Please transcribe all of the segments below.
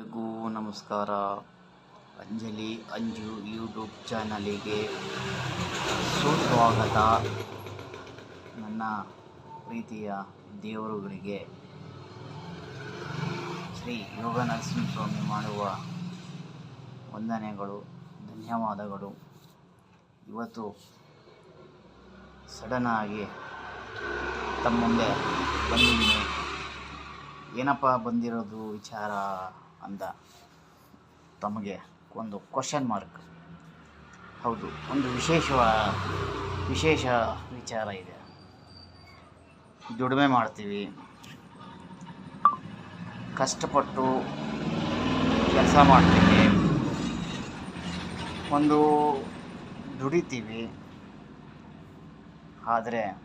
ಎಲ್ರಿಗೂ ನಮಸ್ಕಾರ. ಅಂಜಲಿ, ಅಂಜು ಯೂಟ್ಯೂಬ್ ಚಾನಲಿಗೆ ಸುಸ್ವಾಗತ. ನನ್ನ ಪ್ರೀತಿಯ ದೇವರುಗಳಿಗೆ ಶ್ರೀ ಯೋಗ ನರಸಿಂಹಸ್ವಾಮಿ ಮಾಡುವ ವಂದನೆಗಳು, ಧನ್ಯವಾದಗಳು. ಇವತ್ತು ಸಡನ್ನಾಗಿ ತಮ್ಮ ಮುಂದೆ ಬಂದಿದ್ದೀನಿ. ಏನಪ್ಪ ಬಂದಿರೋದು ವಿಚಾರ ಅಂತ ತಮಗೆ ಒಂದು ಕ್ವಶನ್ ಮಾರ್ಕ್ ಹೌದು, ಒಂದು ವಿಶೇಷ ವಿಶೇಷ ವಿಚಾರ ಇದೆ. ದುಡಿಮೆ ಮಾಡ್ತೀವಿ. ಕಷ್ಟಪಟ್ಟು ಕೆಲಸ ಮಾಡ್ತೀವಿ. ಒಂದು ದುಡಿತೀವಿ. ಆದರೆ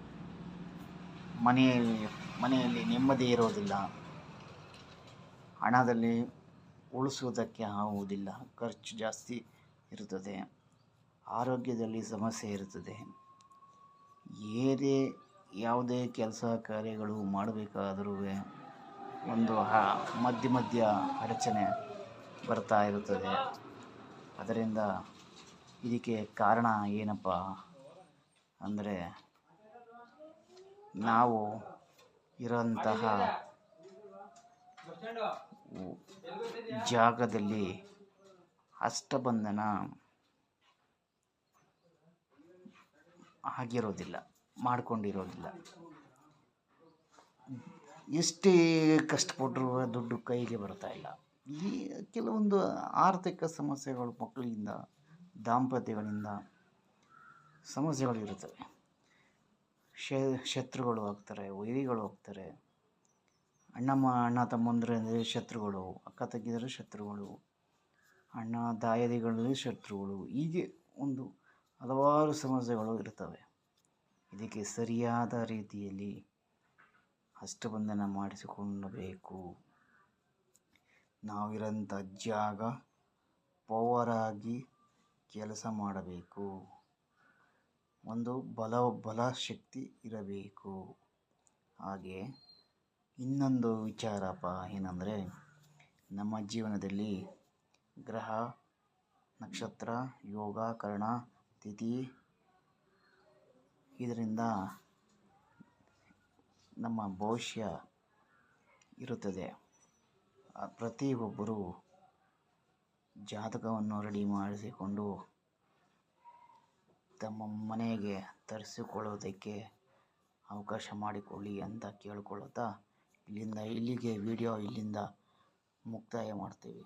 ಮನೆಯಲ್ಲಿ ಮನೆಯಲ್ಲಿ ನೆಮ್ಮದಿ ಇರೋದಿಲ್ಲ. ಹಣದಲ್ಲಿ ಉಳಿಸುವುದಕ್ಕೆ ಆಗುವುದಿಲ್ಲ. ಖರ್ಚು ಜಾಸ್ತಿ ಇರುತ್ತದೆ. ಆರೋಗ್ಯದಲ್ಲಿ ಸಮಸ್ಯೆ ಇರುತ್ತದೆ. ಏನೇ ಯಾವುದೇ ಕೆಲಸ ಕಾರ್ಯಗಳು ಮಾಡಬೇಕಾದರೂ ಒಂದು ಹ, ಮಧ್ಯ ಮಧ್ಯ ಅಡಚಣೆ ಬರ್ತಾ ಇರುತ್ತದೆ. ಅದರಿಂದ ಇದಕ್ಕೆ ಕಾರಣ ಏನಪ್ಪ ಅಂದರೆ ನಾವು ಇರೋಂತಹ ಜಾಗದಲ್ಲಿ ಅಷ್ಟಬಂಧನ ಆಗಿರೋದಿಲ್ಲ, ಮಾಡಿಕೊಂಡಿರೋದಿಲ್ಲ. ಎಷ್ಟೇ ಕಷ್ಟಪಟ್ಟರು ದುಡ್ಡು ಕೈಗೆ ಬರ್ತಾ ಇಲ್ಲ. ಈ ಕೆಲವೊಂದು ಆರ್ಥಿಕ ಸಮಸ್ಯೆಗಳು ಮಕ್ಕಳಿಂದ, ದಾಂಪತ್ಯಗಳಿಂದ ಸಮಸ್ಯೆಗಳು ಇರುತ್ತವೆ. ಶತ್ರುಗಳು ಆಗ್ತಾರೆ, ವೈರಿಗಳು ಹೋಗ್ತಾರೆ ಅಣ್ಣಮ್ಮ, ಅಣ್ಣ ತಮ್ಮಂದಿರಲ್ಲಿ ಶತ್ರುಗಳು, ಅಕ್ಕ ತಂಗಿಯರ ಶತ್ರುಗಳು, ಅಣ್ಣ ದಾಯದಿಗಳಲ್ಲಿ ಶತ್ರುಗಳು, ಹೀಗೆ ಒಂದು ಹಲವಾರು ಸಮಸ್ಯೆಗಳು ಇರ್ತವೆ ಇದಕ್ಕೆ ಸರಿಯಾದ ರೀತಿಯಲ್ಲಿ ಅಷ್ಟಬಂಧನ ಮಾಡಿಸಿಕೊಳ್ಳಬೇಕು. ನಾವಿರೋಂಥ ಜಾಗ ಪವರಾಗಿ ಕೆಲಸ ಮಾಡಬೇಕು. ಒಂದು ಬಲ ಬಲ ಶಕ್ತಿ ಇರಬೇಕು. ಹಾಗೆ ಇನ್ನೊಂದು ವಿಚಾರಪ್ಪ ಏನಂದರೆ, ನಮ್ಮ ಜೀವನದಲ್ಲಿ ಗ್ರಹ, ನಕ್ಷತ್ರ, ಯೋಗ, ಕರ್ಣ, ತಿಥಿ ಇದರಿಂದ ನಮ್ಮ ಭವಿಷ್ಯ ಇರುತ್ತದೆ. ಪ್ರತಿಯೊಬ್ಬರು ಜಾತಕವನ್ನು ರೆಡಿ ಮಾಡಿಸಿಕೊಂಡು ತಮ್ಮ ಮನೆಗೆ ತರಿಸಿಕೊಳ್ಳೋದಕ್ಕೆ ಅವಕಾಶ ಮಾಡಿಕೊಳ್ಳಿ ಅಂತ ಕೇಳಿಕೊಳ್ಳುತ್ತಾ ಇಲ್ಲಿಂದ ಇಲ್ಲಿಗೆ ವಿಡಿಯೋ ಇಲ್ಲಿಂದ ಮುಕ್ತಾಯ ಮಾಡ್ತೀವಿ.